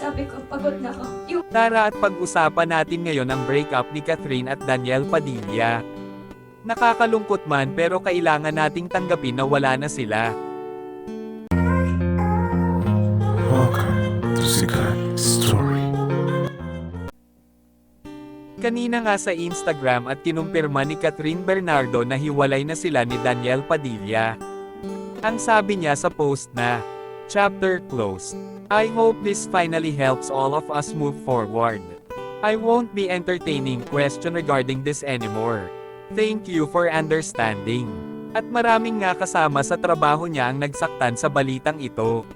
sabi ko, pagod na ako. Yung Tara at pag-usapan natin ngayon ang breakup ni Catherine at Daniel Padilla. Nakakalungkot man pero kailangan nating tanggapin na wala na sila. Welcome to Sikat Story. Kanina nga sa Instagram at kinumpirma ni Catherine Bernardo na hiwalay na sila ni Daniel Padilla. Ang sabi niya sa post na, Chapter closed. I hope this finally helps all of us move forward. I won't be entertaining question regarding this anymore. Thank you for understanding. At maraming nga kasama sa trabaho niya ang nagsaktan sa balitang ito.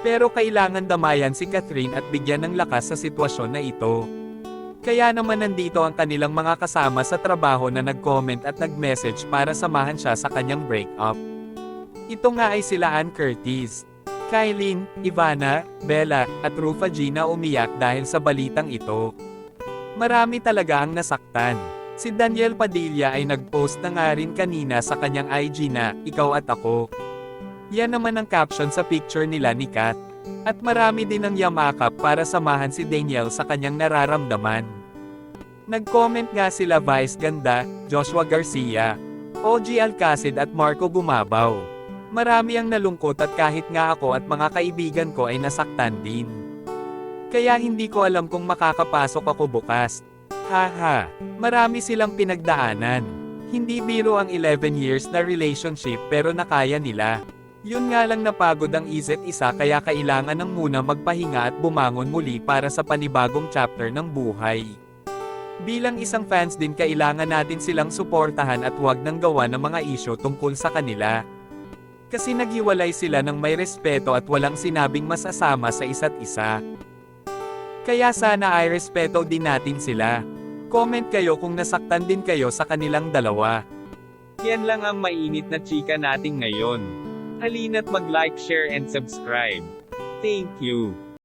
Pero kailangan damayan si Catherine at bigyan ng lakas sa sitwasyon na ito. Kaya naman nandito ang kanilang mga kasama sa trabaho na nag-comment at nag-message para samahan siya sa kanyang breakup. Ito nga ay sila Ann Curtis, Kylene, Ivana, Bella, at Rufa G na umiyak dahil sa balitang ito. Marami talaga ang nasaktan. Si Daniel Padilla ay nag-post na nga rin kanina sa kanyang IG na, Ikaw at ako. Yan naman ang caption sa picture nila ni Kat. At marami din ang yamakap para samahan si Daniel sa kanyang nararamdaman. Nag-comment nga sila Vice Ganda, Joshua Garcia, OG Alcacid at Marco Gumabaw. Marami ang nalungkot at kahit nga ako at mga kaibigan ko ay nasaktan din. Kaya hindi ko alam kung makakapasok ako bukas. Haha, marami silang pinagdaanan. Hindi biro ang 11 years na relationship pero nakaya nila. Yun nga lang napagod ang isa't isa kaya kailangan ng muna magpahinga at bumangon muli para sa panibagong chapter ng buhay. Bilang isang fans din kailangan natin silang suportahan at huwag nang gawa ng mga isyo tungkol sa kanila. Kasi naghiwalay sila ng may respeto at walang sinabing masasama sa isa't isa. Kaya sana ay respeto din natin sila. Comment kayo kung nasaktan din kayo sa kanilang dalawa. Yan lang ang mainit na chika natin ngayon. Halina't mag-like, share and subscribe. Thank you.